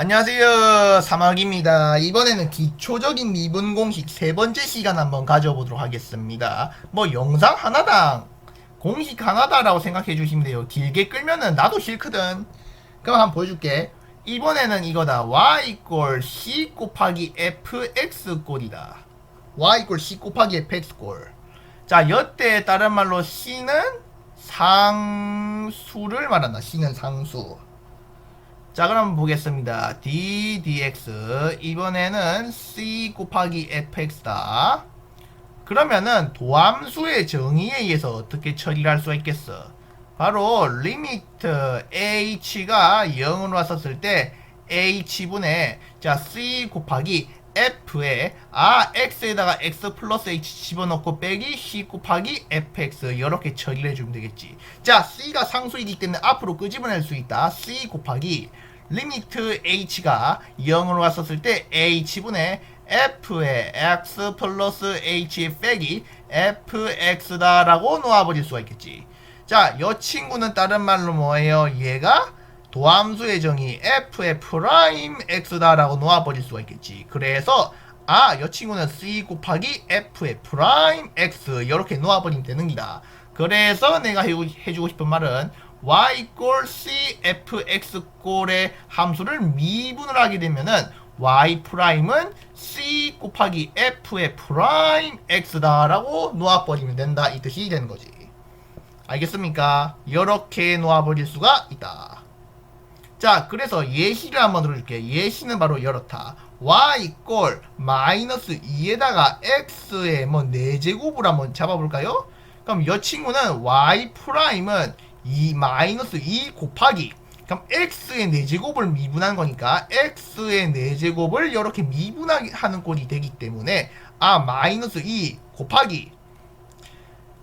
안녕하세요. 사막입니다. 이번에는 기초적인 미분 공식 세 번째 시간 한번 가져보도록 하겠습니다. 뭐 영상 하나당 공식 하나다라고 생각해 주시면 돼요. 길게 끌면은 나도 싫거든. 그럼 한번 보여줄게. 이번에는 이거다 y 꼴 c 곱하기 fx 꼴이다. Y 꼴 c 곱하기 fx 꼴자 여태 다른 말로 c는 상수를 말한다. C는 상수 자 그럼 보겠습니다. D dx 이번에는 c 곱하기 fx다. 그러면은 도함수의 정의에 의해서 어떻게 처리를 할 수가 있겠어? 바로 리미트 h가 0으로 왔었을 때 h분의 자 c 곱하기 f에 아 x에다가 x 플러스 h 집어넣고 빼기 c 곱하기 fx 이렇게 처리를 해주면 되겠지. 자 c가 상수이기 때문에 앞으로 끄집어낼 수 있다. C 곱하기 리미트 h가 0으로 갔었을 때 h분의 f의 x 플러스 h 빼기 fx다라고 놓아버릴 수가 있겠지. 자, 이 친구는 다른 말로 뭐예요? 얘가 도함수의 정의 f의 프라임 x다라고 놓아버릴 수가 있겠지. 그래서 아, 이 친구는 c 곱하기 f의 프라임 x 이렇게 놓아버리면 되는 기다. 그래서 내가 해, 해주고 싶은 말은 y 꼴 c f x 꼴의 함수를 미분을 하게 되면은 y 프라임은 c 곱하기 f의 프라임 x다라고 놓아버리면 된다 이 뜻이 되는 거지. 알겠습니까? 이렇게 놓아버릴 수가 있다. 자, 그래서 예시를 한번 들어줄게. 예시는 바로 이렇다. y 꼴 마이너스 2에다가 x의 뭐 4제곱을 한번 잡아볼까요? 그럼 이 친구는 y 프라임은 2 마이너스 2 곱하기 그럼 x의 4제곱을 미분한 거니까 x의 4제곱을 이렇게 미분하는 꼴이 되기 때문에 아 마이너스 2 곱하기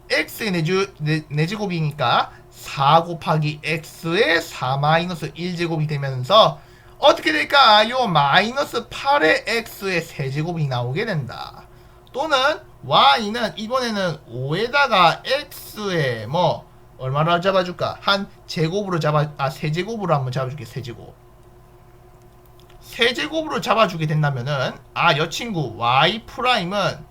x의 4주, 4제곱이니까 4 곱하기 x의 4 마이너스 1제곱이 되면서 어떻게 될까? 요 마이너스 8의 x의 세제곱이 나오게 된다. 또는 y는 이번에는 5에다가 x의 뭐 얼마나 잡아줄까? 한 제곱으로 잡아 아 세제곱으로 한번 잡아줄게 세제곱. 세제곱으로 잡아주게 된다면은 아 여 친구 y 프라임은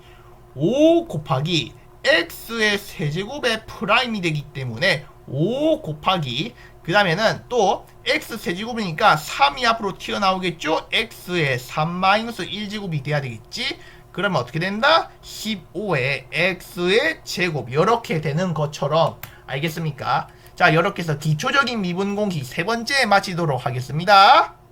5 곱하기 x의 세제곱의 프라임이 되기 때문에 5 곱하기 그 다음에는 또 x 세제곱이니까 3이 앞으로 튀어나오겠죠? x의 3-1제곱이 돼야 되겠지? 그러면 어떻게 된다? 15의 x의 제곱 이렇게 되는 것처럼 알겠습니까? 자 이렇게 해서 기초적인 미분 공식 세 번째 마치도록 하겠습니다.